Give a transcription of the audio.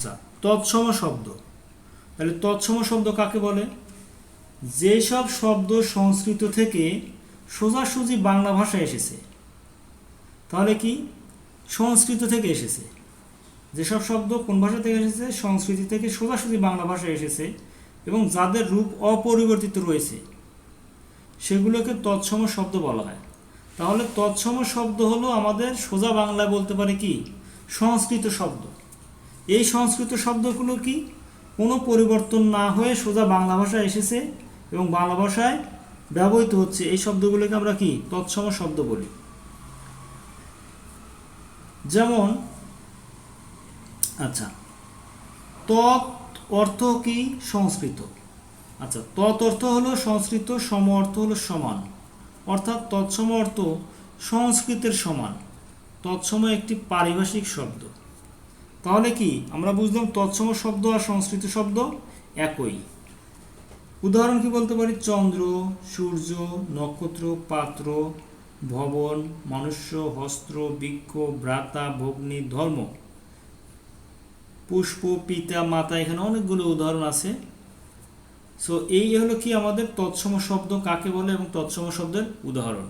আচ্ছা তৎসম শব্দ। তাহলে তৎসম শব্দ কাকে বলে? যেসব শব্দ সংস্কৃত থেকে সোজাসুজি বাংলা ভাষায় এসেছে, তাহলে কি? সংস্কৃত থেকে এসেছে। যেসব শব্দ কোন ভাষা থেকে এসেছে? সংস্কৃতি থেকে সোজাসুজি বাংলা ভাষায় এসেছে এবং যাদের রূপ অপরিবর্তিত রয়েছে, সেগুলোকে তৎসম শব্দ বলা হয়। তাহলে তৎসম শব্দ হলো আমাদের সোজা বাংলায় বলতে পারে কি? সংস্কৃত শব্দ। এই সংস্কৃত শব্দগুলো কি? কোনো পরিবর্তন না হয়ে সোজা বাংলা ভাষায় এসেছে এবং বাংলা ভাষায় ব্যবহৃত হচ্ছে। এই শব্দগুলোকে আমরা কি? তৎসম শব্দ বলি। যেমন আচ্ছা তৎ অর্থ কি? সংস্কৃত। আচ্ছা তৎ অর্থ হলো সংস্কৃত, সম অর্থ হলো সমান। অর্থাৎ তৎসম অর্থ সংস্কৃতের সমান। তৎসম একটি পারিভাষিক শব্দ। তাহলে কি? আমরা বুঝলাম তৎসম শব্দ আর সংস্কৃত শব্দ একই। উদাহরণ কি বলতে পারি? চন্দ্র, সূর্য, নক্ষত্র, পাত্র, ভবন, মনুষ্য, হস্ত্র, বৃক্ষ, ভ্রাতা, ভগ্নী, ধর্ম। পুষ্প, পিতা, মাতা, এখানে অনেকগুলো উদাহরণ আছে। সো এই হলো কি আমাদের তৎসম শব্দ কাকে বলে এবং তৎসম শব্দের উদাহরণ।